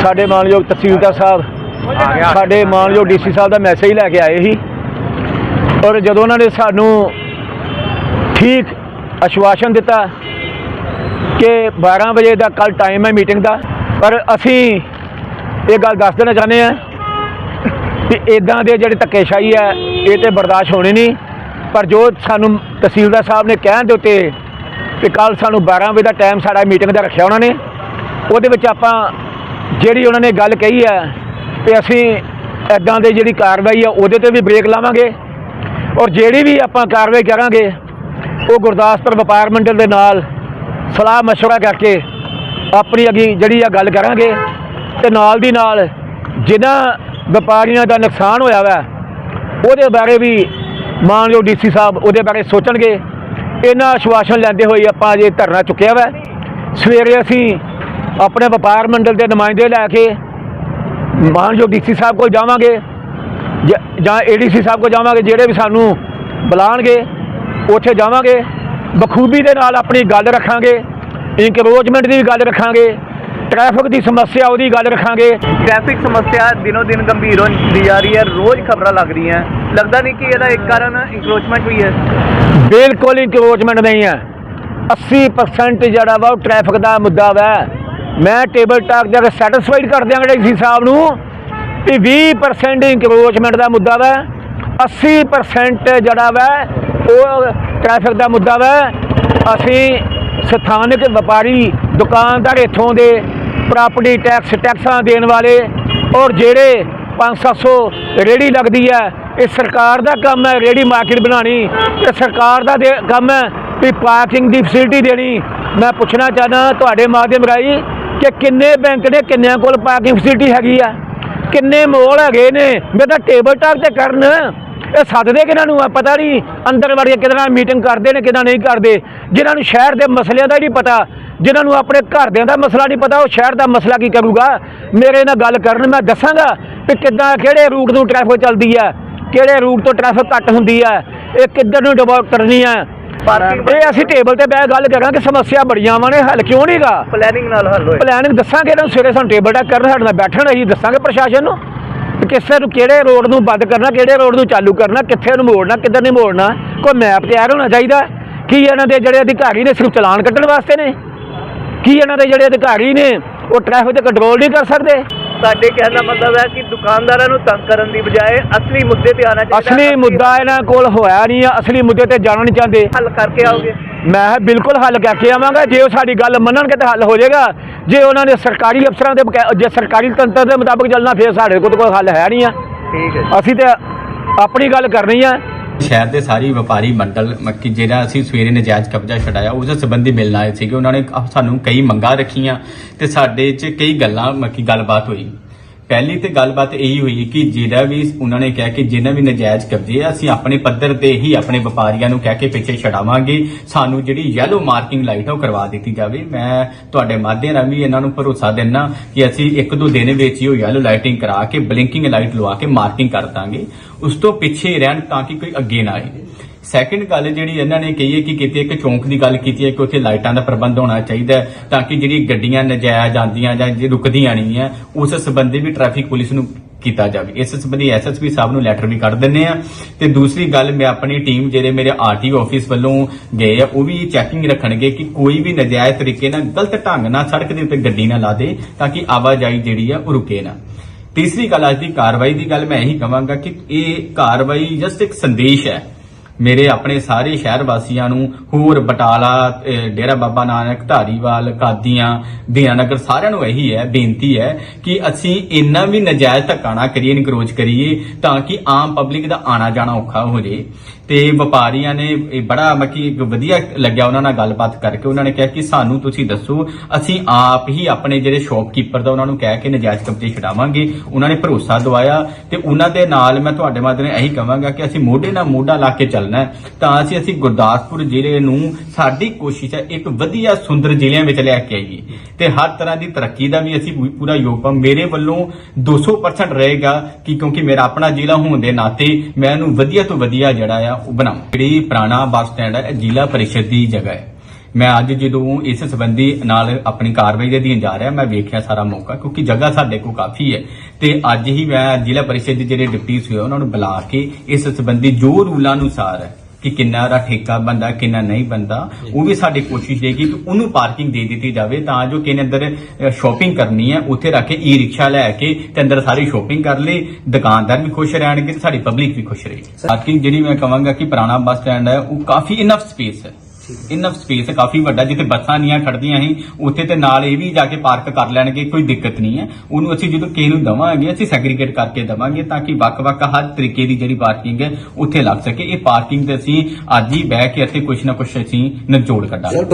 ਸਾਡੇ ਮਾਨਯੋਗ ਤਹਿਸੀਲਦਾਰ ਸਾਹਿਬ, ਸਾਡੇ ਮਾਨਯੋਗ ਡੀਸੀ ਸਾਹਿਬ ਦਾ ਮੈਸੇਜ ਲੈ ਕੇ ਆਏ ਸੀ। ਔਰ ਜਦੋਂ ਉਹਨਾਂ ਨੇ ਸਾਨੂੰ ਠੀਕ ਆਸ਼ਵਾਸਨ ਦਿੱਤਾ ਕਿ 12 ਵਜੇ ਦਾ ਕੱਲ ਟਾਈਮ ਹੈ ਮੀਟਿੰਗ ਦਾ, ਪਰ ਅਸੀਂ ਇਹ ਗੱਲ ਦੱਸ ਦੇਣਾ ਚਾਹੁੰਦੇ ਹਾਂ ਕਿ ਇਦਾਂ ਦੇ ਜਿਹੜੇ ਧੱਕੇਸ਼ਾਹੀ ਹੈ, ਇਹ ਤੇ ਬਰਦਾਸ਼ਤ ਹੋਣੀ ਨਹੀਂ। ਪਰ ਜੋ ਸਾਨੂੰ ਤਹਿਸੀਲਦਾਰ ਸਾਹਿਬ ਨੇ ਕਹਿਣ ਦੇ ਉੱਤੇ ਕਿ ਕੱਲ ਸਾਨੂੰ 12 ਵਜੇ ਦਾ ਟਾਈਮ ਸਾਡਾ ਮੀਟਿੰਗ ਦਾ ਰੱਖਿਆ ਉਹਨਾਂ ਨੇ, ਉਹਦੇ ਵਿੱਚ ਆਪਾਂ ਜਿਹੜੀ ਉਹਨਾਂ ਨੇ ਗੱਲ ਕਹੀ ਹੈ ਕਿ ਅਸੀਂ ਇਦਾਂ ਦੇ ਜਿਹੜੀ ਕਾਰਵਾਈ ਆ ਉਹਦੇ ਤੇ ਵੀ ਬ੍ਰੇਕ ਲਾਵਾਂਗੇ ਔਰ ਜਿਹੜੀ ਵੀ ਆਪਾਂ ਕਾਰਵਾਈ ਕਰਾਂਗੇ, ਉਹ ਗੁਰਦਾਸਪੁਰ ਵਪਾਰ ਮੰਡਲ ਦੇ ਨਾਲ ਸਲਾਹ ਮਸ਼ਵਰਾ ਕਰਕੇ ਆਪਣੀ ਅਗੀ ਜਿਹੜੀ ਆ ਗੱਲ ਕਰਾਂਗੇ ਤੇ ਨਾਲ ਦੀ ਨਾਲ ਜਿਨ੍ਹਾਂ ਵਪਾਰੀਆਂ ਦਾ ਨੁਕਸਾਨ ਹੋਇਆ ਵਾ, ਉਹਦੇ ਬਾਰੇ ਵੀ ਮਾਨਯੋਗ ਡੀਸੀ ਸਾਹਿਬ ਉਹਦੇ ਬਾਰੇ ਸੋਚਣਗੇ। ਇਹਨਾਂ ਆਸ਼ਵਾਸਨ ਲੈਂਦੇ ਹੋਏ ਆਪਾਂ ਅਜੇ ਧਰਨਾ ਚੁੱਕਿਆ ਵਾ। ਸਵੇਰੇ ਅਸੀਂ ਆਪਣੇ ਵਪਾਰ ਮੰਡਲ ਦੇ ਨੁਮਾਇੰਦੇ ਲੈ ਕੇ ਮਾਨਯੋਗ ਡੀਸੀ ਸਾਹਿਬ ਕੋਲ ਜਾਵਾਂਗੇ ਜ- ਏਡੀਸੀ ਸਾਹਿਬ ਕੋਲ ਜਾਵਾਂਗੇ ਜਿਹੜੇ ਵੀ ਸਾਨੂੰ ਬੁਲਾਣਗੇ ਉੱਥੇ ਜਾਵਾਂਗੇ। ਬਖੂਬੀ ਦੇ ਨਾਲ ਆਪਣੀ ਗੱਲ ਰੱਖਾਂਗੇ ਇਨਕਰੋਚਮੈਂਟ ਦੀ ਵੀ ਗੱਲ ਰੱਖਾਂਗੇ ਟ੍ਰੈਫਿਕ ਦੀ ਸਮੱਸਿਆ ਉਹਦੀ ਗੱਲ ਰੱਖਾਂਗੇ। ਟ੍ਰੈਫਿਕ ਸਮੱਸਿਆ ਦਿਨੋ ਦਿਨ ਗੰਭੀਰ ਹੁੰਦੀ ਜਾ ਰਹੀ ਹੈ ਰੋਜ਼ ਖਬਰਾਂ ਲੱਗ ਰਹੀਆਂ। ਲੱਗਦਾ ਨਹੀਂ ਕਿ ਇਹਦਾ ਇੱਕ ਕਾਰਨ ਇੰਕਰੋਚਮੈਂਟ ਵੀ ਹੈ। ਬਿਲਕੁਲ ਇਨਕਰੋਚਮੈਂਟ ਨਹੀਂ ਹੈ। 80% ਜਿਹੜਾ ਵਾ ਉਹ ਟ੍ਰੈਫਿਕ ਦਾ ਮੁੱਦਾ ਵਾ। ਮੈਂ ਟੇਬਲ ਟਾਕ ਜਾ ਕੇ ਸੈਟੀਸਫਾਈਡ ਕਰ ਦਿਆਂਗਾ ਡੀਸੀ ਸਾਹਿਬ ਨੂੰ ਕਿ 20% ਇਨਕਰੋਚਮੈਂਟ ਦਾ ਮੁੱਦਾ ਵਾ 80% ਜਿਹੜਾ ਵਾ, ਉਹ ਟ੍ਰੈਫਿਕ ਦਾ ਮੁੱਦਾ ਵਾ। ਅਸੀਂ ਸਥਾਨਕ ਵਪਾਰੀ ਦੁਕਾਨਦਾਰ ਇੱਥੋਂ ਦੇ ਪ੍ਰਾਪਰਟੀ ਟੈਕਸ ਟੈਕਸਾਂ ਦੇਣ ਵਾਲੇ ਔਰ ਜਿਹੜੇ 5-700 ਰੇੜੀ ਲੱਗਦੀ ਹੈ, ਇਹ ਸਰਕਾਰ ਦਾ ਕੰਮ ਹੈ ਰੇੜੀ ਮਾਰਕੀਟ ਬਣਾਣੀ ਤੇ ਸਰਕਾਰ ਦਾ ਦੇ- ਕੰਮ ਹੈ ਵੀ ਪਾਰਕਿੰਗ ਦੀ ਫੈਸਿਲਿਟੀ ਦੇਣੀ। ਮੈਂ ਪੁੱਛਣਾ ਚਾਹਨਾ ਤੁਹਾਡੇ ਮਾਧਿਅਮ ਰਾਹੀਂ ਕਿ ਕਿੰਨੇ ਬੈਂਕ ਨੇ ਕਿੰਨਿਆਂ ਕੋਲ ਪਾਰਕਿੰਗ ਫੈਸਿਲਿਟੀ ਹੈਗੀ ਆ? ਕਿੰਨੇ ਮੋਲ ਹੈਗੇ ਨੇ? ਮੈਂ ਤਾਂ ਟੇਬਲ ਟਾਕ ਤੇ ਕਰਨ। ਇਹ ਸੱਦਦੇ ਕਿਹਨਾਂ ਨੂੰ ਆ? ਪਤਾ ਨਹੀਂ ਅੰਦਰ ਵੜ ਕੇ ਕਿਹਦੇ ਨਾਲ ਮੀਟਿੰਗ ਕਰਦੇ ਨੇ, ਕਿਹਨਾਂ ਨਹੀਂ ਕਰਦੇ। ਜਿਨ੍ਹਾਂ ਨੂੰ ਸ਼ਹਿਰ ਦੇ ਮਸਲਿਆਂ ਦਾ ਹੀ ਨਹੀਂ ਪਤਾ, ਜਿਨ੍ਹਾਂ ਨੂੰ ਆਪਣੇ ਘਰਦਿਆਂ ਦਾ ਮਸਲਾ ਨਹੀਂ ਪਤਾ, ਉਹ ਸ਼ਹਿਰ ਦਾ ਮਸਲਾ ਕੀ ਕਰੂਗਾ? ਮੇਰੇ ਨਾਲ ਗੱਲ ਕਰਨ ਮੈਂ ਦੱਸਾਂਗਾ ਕਿ ਕਿੱਦਾਂ, ਕਿਹੜੇ ਰੂਟ ਨੂੰ ਟ੍ਰੈਫਿਕ ਚੱਲਦੀ ਹੈ ਕਿਹੜੇ ਰੂਟ ਤੋਂ ਟ੍ਰੈਫਿਕ ਘੱਟ ਹੁੰਦੀ ਹੈ ਇਹ ਕਿੱਧਰ ਨੂੰ ਡਿਵਰਟ ਕਰਨੀ ਹੈ ਪਾਰਕਿੰਗ ਇਹ ਅਸੀਂ ਟੇਬਲ ਤੇ ਬਹਿ ਗੱਲ ਕਰਾਂਗੇ ਸਮੱਸਿਆ ਬੜੀਆਂ ਆਵਾਂ ਨੇ ਹੱਲ ਕਿਉਂ ਨਹੀਂਗਾ ਪਲੈਨਿੰਗ ਨਾਲ ਹੱਲ ਹੋਏ। ਪਲਾਨਿੰਗ ਦੱਸਾਂਗੇ ਇਹਨਾਂ ਨੂੰ ਸਵੇਰੇ ਸਾਨੂੰ ਟੇਬਲ ਟਾਕ ਕਰਨ ਸਾਡੇ ਨਾਲ ਬੈਠਣ ਅਸੀਂ ਦੱਸਾਂਗੇ ਪ੍ਰਸ਼ਾਸਨ ਨੂੰ ਕਿ ਕਿਸੇ ਨੂੰ ਕਿਹੜੇ ਰੋਡ ਨੂੰ ਬੰਦ ਕਰਨਾ ਕਿਹੜੇ ਰੋਡ ਨੂੰ ਚਾਲੂ ਕਰਨਾ ਕਿੱਥੇ ਨੂੰ ਮੋੜਨਾ ਕਿੱਧਰ ਨਹੀਂ ਮੋੜਨਾ। ਕੋਈ ਮੈਪ ਤਿਆਰ ਹੋਣਾ ਚਾਹੀਦਾ। ਕੀ ਇਹਨਾਂ ਦੇ ਜਿਹੜੇ ਅਧਿਕਾਰੀ ਨੇ ਸਿਰਫ ਚਲਾਨ ਕੱਟਣ ਵਾਸਤੇ ਨੇ? ਕੀ ਇਹਨਾਂ ਦੇ ਜਿਹੜੇ ਅਧਿਕਾਰੀ ਨੇ ਉਹ ਟ੍ਰੈਫਿਕ ਤੇ ਕੰਟਰੋਲ ਨਹੀਂ ਕਰ ਸਕਦੇ? ਸਾਡੇ ਕਹਿਣ ਦਾ ਮਤਲਬ ਹੈ ਕਿ ਦੁਕਾਨਦਾਰਾਂ ਨੂੰ ਤੰਗ ਕਰਨ ਦੀ ਬਜਾਏ ਅਸਲੀ ਮੁੱਦੇ ਤੇ ਆਣਾ ਚਾਹੀਦਾ ਅਸਲੀ ਮੁੱਦਾ ਇਹਨਾਂ ਕੋਲ ਹੋਇਆ ਨਹੀਂ ਆ ਅਸਲੀ ਮੁੱਦੇ ਤੇ ਜਾਣਾ ਨਹੀਂ ਚਾਹੁੰਦੇ। ਹੱਲ ਕਰਕੇ ਆਓਗੇ। ਮੈਂ ਬਿਲਕੁਲ ਹੱਲ ਕਰਕੇ ਆਵਾਂਗਾ ਜੇ ਉਹ ਸਾਡੀ ਗੱਲ ਮੰਨਣਗੇ ਤਾਂ ਹੱਲ ਹੋ ਜਾਏਗਾ। ਜੇ ਉਹਨਾਂ ਨੇ ਸਰਕਾਰੀ ਅਫਸਰਾਂ ਦੇ ਜੇ ਸਰਕਾਰੀ ਤੰਤਰ ਦੇ ਮੁਤਾਬਕ ਚੱਲਣਾ ਫਿਰ ਸਾਡੇ ਕੋਲ ਕੋਈ ਹੱਲ ਹੈ ਨਹੀਂ ਆ। ਠੀਕ ਹੈ ਅਸੀਂ ਤੇ ਆਪਣੀ ਗੱਲ ਕਰਨੀ ਆ। ਸ਼ਹਿਰ ਦੇ ਸਾਰੀ ਵਪਾਰੀ ਮੰਡਲ ਕਿ ਜਿਹੜਾ ਅਸੀਂ ਸਵੇਰੇ ਨਜਾਇਜ਼ ਕਬਜ਼ਾ ਛਡਾਇਆ ਉਸ ਸੰਬੰਧੀ ਮਿਲਣ ਆਏ ਸੀਗੇ। ਉਹਨਾਂ ਨੇ ਸਾਨੂੰ ਕਈ ਮੰਗਾਂ ਰੱਖੀਆਂ ਤੇ ਸਾਡੇ 'ਚ ਕਈ ਗੱਲਾਂ ਮੱਕੀ ਗੱਲਬਾਤ ਹੋਈ। ਪਹਿਲੀ ਤੇ ਗੱਲਬਾਤ ਇਹੀ ਹੋਈ ਕਿ ਜਿਹੜਾ ਵੀ ਉਹਨਾਂ ਨੇ ਕਿਹਾ ਕਿ ਜਿਨ੍ਹਾਂ ਵੀ ਨਜਾਇਜ਼ ਕਬਜ਼ੇ ਆ, ਅਸੀਂ ਆਪਣੇ ਪੱਧਰ ਤੇ ਹੀ ਆਪਣੇ ਵਪਾਰੀਆਂ ਨੂੰ ਕਹਿ ਕੇ ਪਿੱਛੇ ਛਡਾਵਾਂਗੇ। ਸਾਨੂੰ ਜਿਹੜੀ ਯੈਲੋ ਮਾਰਕਿੰਗ ਲਾਈਟ ਆ, ਉਹ ਕਰਵਾ ਦਿੱਤੀ ਜਾਵੇ। ਮੈਂ ਤੁਹਾਡੇ ਮਾਧਿਅਮ ਰਾਹੀਂ ਇਹਨਾਂ ਨੂੰ ਭਰੋਸਾ ਦਿੰਨਾ ਕਿ ਅਸੀਂ ਇੱਕ ਦੋ ਦਿਨ ਵਿੱਚ ਹੀ ਉਹ ਯੈਲੋ ਲਾਈਟਿੰਗ ਕਰਾ ਕੇ ਬਲਿੰਕਿੰਗ ਲਾਈਟ ਲਵਾ ਕੇ ਮਾਰਕਿੰਗ ਕਰ ਦਾਂਗੇ। ਉਸ ਤੋਂ ਪਿੱਛੇ ਰਹਿਣ ਤਾਂ ਕਿ ਕੋਈ ਅੱਗੇ ਨਾ ਆਏ। ਸੈਕਿੰਡ ਗੱਲ ਜਿਹੜੀ ਇਹਨਾਂ ਨੇ ਕਹੀ ਹੈ ਕਿ ਕਿਤੇ ਇੱਕ ਚੌਂਕ ਦੀ ਗੱਲ ਕੀਤੀ ਹੈ ਕਿ ਉੱਥੇ ਲਾਈਟਾਂ ਦਾ ਪ੍ਰਬੰਧ ਹੋਣਾ ਚਾਹੀਦਾ ਹੈ ਤਾਂ ਕਿ ਜਿਹੜੀ ਗੱਡੀਆਂ ਨਜਾਇਜ਼ ਆਉਂਦੀਆਂ ਜਾਂ ਜੇ ਰੁਕਦੀਆਂ ਨਹੀਂ ਹੈ, ਉਸ ਸੰਬੰਧੀ ਵੀ ਟ੍ਰੈਫਿਕ ਪੁਲਿਸ ਨੂੰ ਕੀਤਾ ਜਾਵੇ। ਇਸ ਸੰਬੰਧੀ ਐਸਐਸਪੀ ਸਾਹਿਬ ਨੂੰ ਲੈਟਰ ਵੀ ਕੱਢ ਦਿੰਨੇ ਆ ਤੇ ਦੂਸਰੀ ਗੱਲ, ਮੈਂ ਆਪਣੀ ਟੀਮ ਜਿਹੜੇ ਮੇਰੇ ਆਰਟੀਓ ਆਫਿਸ ਵੱਲੋਂ ਗਏ ਆ, ਉਹ ਵੀ ਚੈਕਿੰਗ ਰੱਖਣਗੇ ਕਿ ਕੋਈ ਵੀ ਨਜਾਇਜ਼ ਤਰੀਕੇ ਨਾਲ ਗਲਤ ਢੰਗ ਨਾਲ ਸੜਕ ਦੇ ਉੱਤੇ ਗੱਡੀ ਨਾ ਲਾ ਦੇ ਤਾਂ ਕਿ ਆਵਾਜਾਈ ਜਿਹੜੀ ਆ ਉਹ ਰੁਕੇ ਨਾ। ਤੀਸਰੀ ਗੱਲ, ਅੱਜ ਦੀ ਕਾਰਵਾਈ ਦੀ ਗੱਲ ਮੈਂ ਇਹੀ ਕਹਾਂਗਾ ਕਿ ਇਹ ਕਾਰਵਾਈ ਜਸਟ ਇੱਕ ਸੰਦੇਸ਼ ਹੈ। ਮੇਰੇ ਆਪਣੇ ਸਾਰੇ ਸ਼ਹਿਰ ਵਾਸੀਆਂ ਨੂੰ ਹੋਰ, ਬਟਾਲਾ ਡੇਰਾ ਬਾਬਾ ਨਾਨਕ, ਧਾਰੀਵਾਲ, ਕਾਦੀਆਂ ਦੀਨਾਨਗਰ ਸਾਰਿਆਂ ਨੂੰ ਇਹੀ ਹੈ, ਬੇਨਤੀ ਹੈ ਕਿ ਅਸੀਂ ਇੰਨਾ ਵੀ ਨਜਾਇਜ਼ ਧੱਕਾ ਨਾ ਕਰੀਏ ਇਨਕਰੋਚ ਕਰੀਏ ਤਾਂ ਕਿ ਆਮ ਪਬਲਿਕ ਦਾ ਆਣਾ ਜਾਣਾ ਔਖਾ ਹੋ ਜੇ। ਤੇ ਵਪਾਰੀਆਂ ਨੇ ਇਹ ਬੜਾ ਮੱਕੀ ਇੱਕ ਵਧੀਆ ਲੱਗਿਆ ਉਹਨਾਂ ਨਾਲ ਗੱਲਬਾਤ ਕਰਕੇ। ਉਹਨਾਂ ਨੇ ਕਿਹਾ ਕਿ ਸਾਨੂੰ ਤੁਸੀਂ ਦੱਸੋ, ਅਸੀਂ ਆਪ ਹੀ ਆਪਣੇ ਜਿਹੜੇ ਸ਼ੌਪਕੀਪਰ ਦਾ ਉਹਨਾਂ ਨੂੰ ਕਹਿ ਕੇ ਨਜਾਇਜ਼ ਕਬਜ਼ੇ ਛਡਾਵਾਂਗੇ। ਉਹਨਾਂ ਨੇ ਭਰੋਸਾ ਦਵਾਇਆ ਤੇ ਉਹਨਾਂ ਦੇ ਨਾਲ ਮੈਂ ਤੁਹਾਡੇ ਮਾਧਿਅਮ ਇਹੀ ਕਹਾਂਗਾ ਕਿ ਅਸੀਂ ਮੋਢੇ ਨਾਲ ਮੋਢਾ ਲਾ ਕੇ ਚੱਲਣਾ ਤਾਂ ਅਸੀਂ ਅਸੀਂ ਗੁਰਦਾਸਪੁਰ ਜ਼ਿਲ੍ਹੇ ਨੂੰ ਸਾਡੀ ਕੋਸ਼ਿਸ਼ ਹੈ ਇੱਕ ਵਧੀਆ ਸੁੰਦਰ ਜ਼ਿਲ੍ਹਿਆਂ ਵਿੱਚ ਲੈ ਕੇ ਆਈਏ। ਤੇ ਹਰ ਤਰ੍ਹਾਂ ਦੀ ਤਰੱਕੀ ਦਾ ਵੀ ਅਸੀਂ ਪੂ- ਪੂਰਾ ਯੋਗਦਾਨ ਮੇਰੇ ਵੱਲੋਂ 200% ਰਹੇਗਾ ਕਿ ਕਿਉਂਕਿ ਮੇਰਾ ਆਪਣਾ ਜ਼ਿਲ੍ਹਾ ਹੋਣ ਦੇ ਨਾਤੇ ਮੈਂ ਇਹਨੂੰ ਵਧੀਆ ਤੋਂ ਵਧੀਆ ਜਿਹੜਾ ਆ ਉਹ ਜਿਹੜੀ ਪੁਰਾਣਾ ਬੱਸ ਸਟੈਂਡ ਹੈ, ਇਹ ਜ਼ਿਲ੍ਹਾ ਪਰਿਸ਼ਦ ਦੀ ਜਗ੍ਹਾ ਹੈ। ਮੈਂ ਅੱਜ ਜਦੋਂ ਇਸ ਸੰਬੰਧੀ ਨਾਲ ਆਪਣੀ ਕਾਰਵਾਈ ਦੇ ਅਧੀਨ ਜਾ ਰਿਹਾ, ਮੈਂ ਵੇਖਿਆ ਸਾਰਾ ਮੌਕਾ, ਕਿਉਂਕਿ ਜਗ੍ਹਾ ਸਾਡੇ ਕੋਲ ਕਾਫੀ ਹੈ। ਤੇ ਅੱਜ ਹੀ ਮੈਂ ਜ਼ਿਲ੍ਹਾ ਪਰਿਸ਼ਦ ਦੇ ਜਿਹੜੇ ਡਿਪਟੀ ਸੀ ਉਹਨਾਂ ਨੂੰ ਬੁਲਾ ਕੇ ਇਸ ਸੰਬੰਧੀ ਜੋ ਰੂਲਾਂ ਅਨੁਸਾਰ ਹੈ ਕਿ ਕਿੰਨਾ ਦਾ ਠੇਕਾ ਬੰਦਾ ਕਿੰਨਾ ਨਹੀਂ ਬੰਦਾ ਉਹ ਵੀ ਸਾਡੀ ਕੋਸ਼ਿਸ਼ ਰਹੇਗੀ ਕਿ ਉਹਨੂੰ ਪਾਰਕਿੰਗ ਦੇ ਦਿੱਤੀ ਜਾਵੇ ਤਾਂ ਜੋ ਕਿਨੇ ਅੰਦਰ ਸ਼ਾਪਿੰਗ ਕਰਨੀ ਹੈ ਉੱਥੇ ਰੱਖ ਕੇ ਈ ਰਿਕਸ਼ਾ ਲੈ ਕੇ ਤੇ ਅੰਦਰ ਸਾਰੀ ਸ਼ਾਪਿੰਗ ਕਰ ਲੇ ਦੁਕਾਨਦਾਰ ਵੀ ਖੁਸ਼ ਰਹਿਣਗੇ ਤੇ ਸਾਡੀ ਪਬਲਿਕ ਵੀ ਖੁਸ਼ ਰਹੇਗੀ। ਪਾਰਕਿੰਗ ਜਿਹੜੀ ਮੈਂ ਕਹਾਂਗਾ ਕਿ ਪੁਰਾਣਾ ਬੱਸ ਸਟੈਂਡ ਹੈ ਉਹ ਕਾਫੀ ਇਨਫ ਸਪੇਸ ਹੈ। ਇਨਫ ਸਪੇਸ ਹੈ ਕਾਫੀ ਵੱਡਾ, ਜਿੱਥੇ ਬੱਸਾਂ ਨਹੀਂ ਖੜਦੀਆਂ ਸੀ, ਉੱਥੇ ਤੇ ਨਾਲ ਇਹ ਵੀ ਜਾ ਕੇ ਪਾਰਕ ਕਰ ਲੈਣਗੇ, ਕੋਈ ਦਿੱਕਤ ਨਹੀਂ ਹੈ। ਉਹਨੂੰ ਅਸੀਂ ਜਦੋਂ ਕਿਸੇ ਨੂੰ ਦਵਾਂਗੇ, ਅਸੀਂ ਸੈਗਰੀਗੇਟ ਕਰਕੇ ਦਵਾਂਗੇ ਤਾਂ ਕਿ ਵੱਖ-ਵੱਖ ਹਰ ਤਰੀਕੇ ਦੀ ਜਿਹੜੀ ਪਾਰਕਿੰਗ ਹੈ, ਉੱਥੇ ਲੱਗ ਸਕੇ। ਇਹ ਪਾਰਕਿੰਗ ਤੇ ਅਸੀਂ ਅੱਜ ਹੀ ਬਹਿ ਕੇ ਇੱਥੇ ਕੁਝ ਨਾ ਕੁਝ ਅਸੀਂ ਨਿਚੋੜ ਕੱਢਾਂਗੇ।